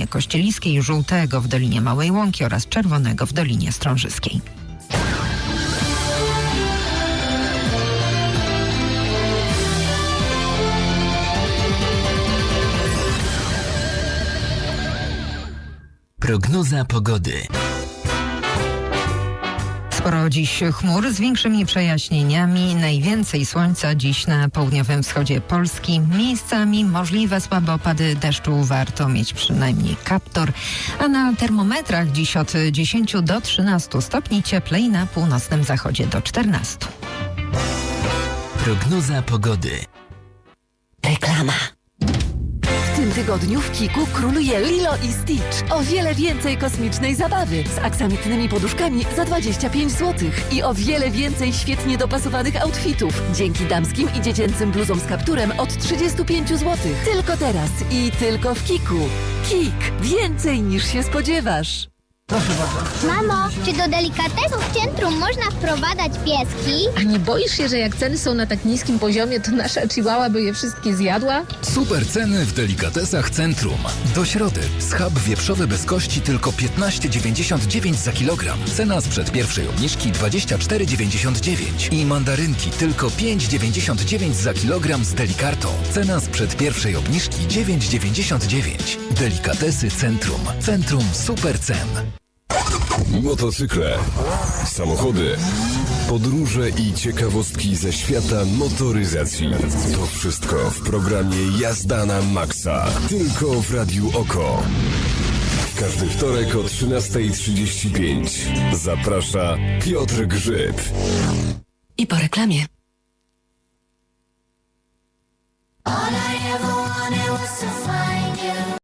Dolinie Kościeliskiej, żółtego w Dolinie Małej Łąki oraz czerwonego w Dolinie Strążyskiej. Prognoza pogody. Sporo dziś chmur z większymi przejaśnieniami. Najwięcej słońca dziś na południowym wschodzie Polski. Miejscami możliwe słabe opady deszczu. Warto mieć przynajmniej kaptor. A na termometrach dziś od 10 do 13 stopni cieplej na północnym zachodzie do 14. Prognoza pogody. Reklama. Tym tygodniu w Kiku króluje Lilo i Stitch. O wiele więcej kosmicznej zabawy z aksamitnymi poduszkami za 25 zł i o wiele więcej świetnie dopasowanych outfitów dzięki damskim i dziecięcym bluzom z kapturem od 35 zł. Tylko teraz i tylko w Kiku. Kik. Więcej niż się spodziewasz. Mamo, czy do delikatesów w centrum można wprowadzać pieski? A nie boisz się, że jak ceny są na tak niskim poziomie, to nasza chihuahua by je wszystkie zjadła? Super ceny w delikatesach Centrum. Do środy. Schab wieprzowy bez kości tylko 15,99 za kilogram. Cena sprzed pierwszej obniżki 24,99. I mandarynki tylko 5,99 za kilogram z delikartą. Cena sprzed pierwszej obniżki 9,99. Delikatesy Centrum. Centrum super cen. Motocykle, samochody, podróże i ciekawostki ze świata motoryzacji. To wszystko w programie Jazda na Maxa. Tylko w Radiu Oko. Każdy wtorek o 13.35. Zaprasza Piotr Grzyb. I po reklamie. All I ever wanted was to